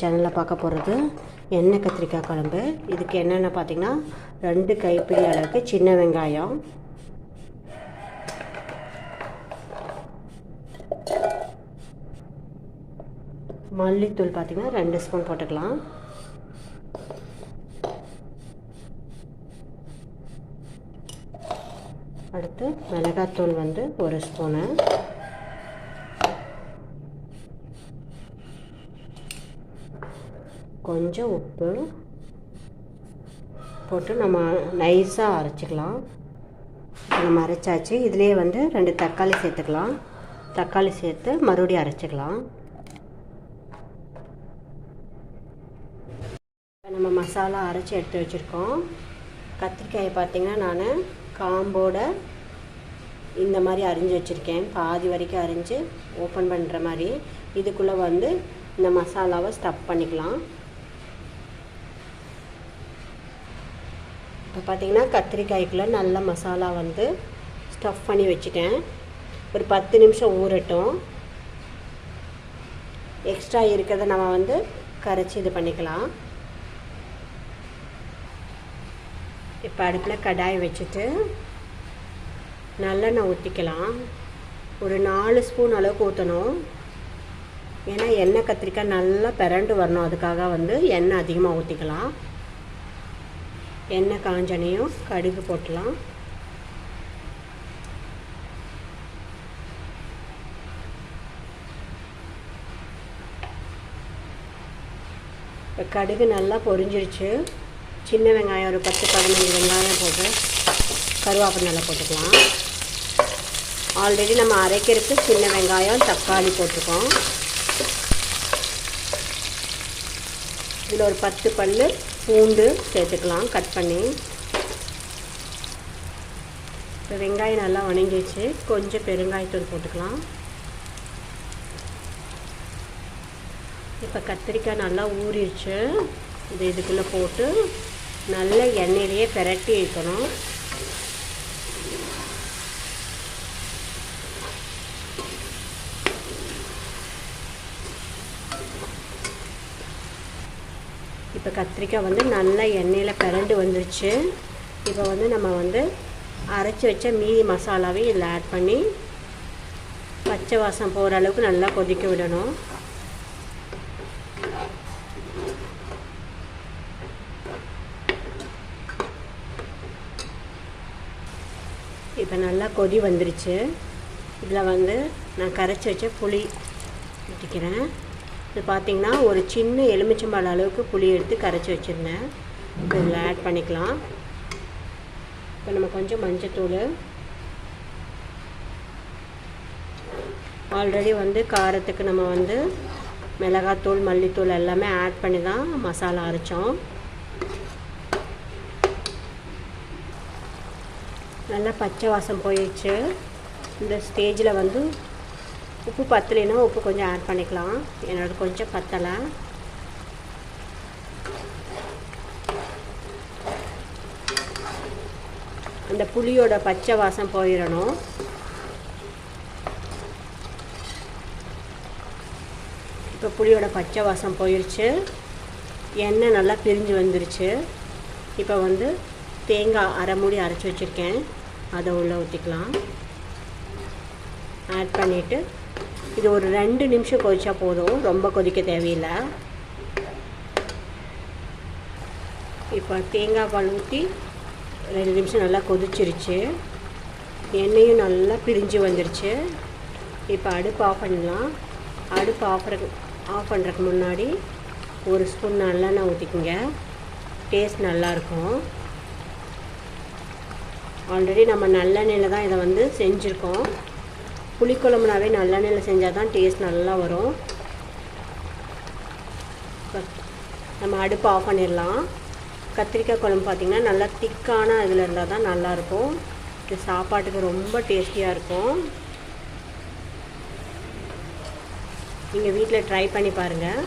சேனலில் பார்க்க போகிறது எண்ணெய் கத்திரிக்காய் குழம்பு. இதுக்கு என்னென்ன பார்த்தீங்கன்னா ரெண்டு கைப்பிடி அளவுக்கு சின்ன வெங்காயம். மல்லித்தூள் பார்த்திங்கன்னா ரெண்டு ஸ்பூன் போட்டுக்கலாம். அடுத்து மிளகாத்தூள் வந்து ஒரு ஸ்பூனு கொஞ்சம் உப்பு போட்டு நம்ம நைஸாக அரைச்சிக்கலாம். நம்ம அரைச்சாச்சு. இதுலேயே வந்து ரெண்டு தக்காளி சேர்த்துக்கலாம். தக்காளி சேர்த்து மறுபடியும் அரைச்சிக்கலாம். நம்ம மசாலா அரைச்சி எடுத்து வச்சுருக்கோம். கத்திரிக்காயை பார்த்திங்கன்னா நான் காம்போட இந்த மாதிரி அரிஞ்சு வச்சுருக்கேன். பாதி வரைக்கும் அரிஞ்சு ஓப்பன் பண்ணுற மாதிரி. இதுக்குள்ளே வந்து இந்த மசாலாவை ஸ்டப் பண்ணிக்கலாம். இப்போ பார்த்திங்கன்னா கத்திரிக்காய்க்குள்ளே நல்ல மசாலா வந்து ஸ்டஃப் பண்ணி வச்சுட்டேன். ஒரு பத்து நிமிஷம் ஊறட்டும். எக்ஸ்ட்ரா இருக்கிறத நம்ம வந்து கரைச்சி இது பண்ணிக்கலாம். இப்போ அடுப்பில் கடாய் வச்சுட்டு நல்லெண்ணெய் ஊற்றிக்கலாம் ஒரு நாலு ஸ்பூன் அளவுக்கு ஊற்றணும் ஏன்னா எண்ணெய் கத்திரிக்காய் நல்லா பிறண்டு வரணும். அதுக்காக வந்து எண்ணெய் அதிகமாக ஊற்றிக்கலாம் எண்ணெய் காஞ்சனையும் கடுகு போட்டலாம். இப்போ கடுகு நல்லா பொரிஞ்சிருச்சு. சின்ன வெங்காயம் ஒரு பத்து பதினஞ்சு வெங்காயம் போட்டு கருவேப்பிலை நல்லா போட்டுக்கலாம். ஆல்ரெடி நம்ம அரைக்கிறதுக்கு சின்ன வெங்காயம் தக்காளி போட்டிருக்கோம். இதில் ஒரு பத்து பல் பூண்டு சேர்த்துக்கலாம் கட் பண்ணி. இப்போ வெங்காயம் நல்லா வணங்கிடுச்சு. கொஞ்சம் பெருங்காயத்தூள் போட்டுக்கலாம். இப்போ கத்திரிக்காய் நல்லா ஊறிடுச்சு. இது இதுக்குள்ளே போட்டு நல்ல எண்ணெயிலேயே பெரட்டி வைக்கணும் இப்போ கத்திரிக்காய் வந்து நல்லா எண்ணெயில் பிறண்டு வந்துருச்சு. இப்போ வந்து நம்ம வந்து அரைச்சி வச்ச மீதி மசாலாவே இதில் ஆட் பண்ணி பச்சை வாசம் போகிற அளவுக்கு நல்லா கொதிக்க விடணும். இப்போ நல்லா கொதி வந்துருச்சு. இதில் வந்து நான் கரைச்சி வச்ச புளி ஊற்றிக்கிறேன். இது பார்த்திங்கன்னா ஒரு சின்ன எலுமிச்சம்பழம் அளவுக்கு புளி எடுத்து கரைச்சி வச்சுருந்தேன். இதில் ஆட் பண்ணிக்கலாம். இப்போ நம்ம கொஞ்சம் மஞ்சத்தூள். ஆல்ரெடி வந்து காரத்துக்கு நம்ம வந்து மிளகாத்தூள் மல்லித்தூள் எல்லாமே ஆட் பண்ணி தான் மசாலா அரைச்சோம். நல்லா பச்சை வாசம் போயிடுச்சு. இந்த ஸ்டேஜில் வந்து உப்பு பத்தலைன்னா உப்பு கொஞ்சம் ஆட் பண்ணிக்கலாம். என்னோட கொஞ்சம் பத்தலை. அந்த புளியோட பச்சை வாசம் போயிடணும் இப்போ புளியோட பச்சை வாசம் போயிடுச்சு எண்ணெய் நல்லா பிரிஞ்சு வந்துருச்சு. இப்போ வந்து தேங்காய் அரை மூடி அரைச்சி வச்சுருக்கேன். அதை உள்ளே ஊற்றிக்கலாம் ஆட் பண்ணிவிட்டு இது ஒரு ரெண்டு நிமிஷம் கொதிச்சா போதும். ரொம்ப கொதிக்க தேவையில்லை. இப்போ தேங்காய் பால் ஊற்றி ரெண்டு நிமிஷம் நல்லா கொதிச்சிருச்சு. எண்ணெயும் நல்லா பிரிஞ்சு வந்துருச்சு. இப்போ அடுப்பு ஆஃப் பண்ணலாம். அடுப்பு ஆஃப் ஆஃப் பண்ணுறதுக்கு முன்னாடி ஒரு ஸ்பூன் நல்லெண்ணெய் ஊற்றிக்குங்க டேஸ்ட் நல்லாயிருக்கும் ஆல்ரெடி நம்ம நல்லெண்ணெயில் தான் இதை வந்து செஞ்சுருக்கோம். புளிக்குழம்புனாவே நல்லெண்ணெயில் செஞ்சால் தான் டேஸ்ட் நல்லா வரும். நம்ம அடுப்பு ஆஃப் பண்ணிடலாம். கத்திரிக்காய் குழம்பு பார்த்திங்கன்னா நல்லா திக்கான இதில் இருந்தால் தான் நல்லாயிருக்கும். இது சாப்பாட்டுக்கு ரொம்ப டேஸ்டியாக இருக்கும். நீங்கள் வீட்டில் ட்ரை பண்ணி பாருங்கள்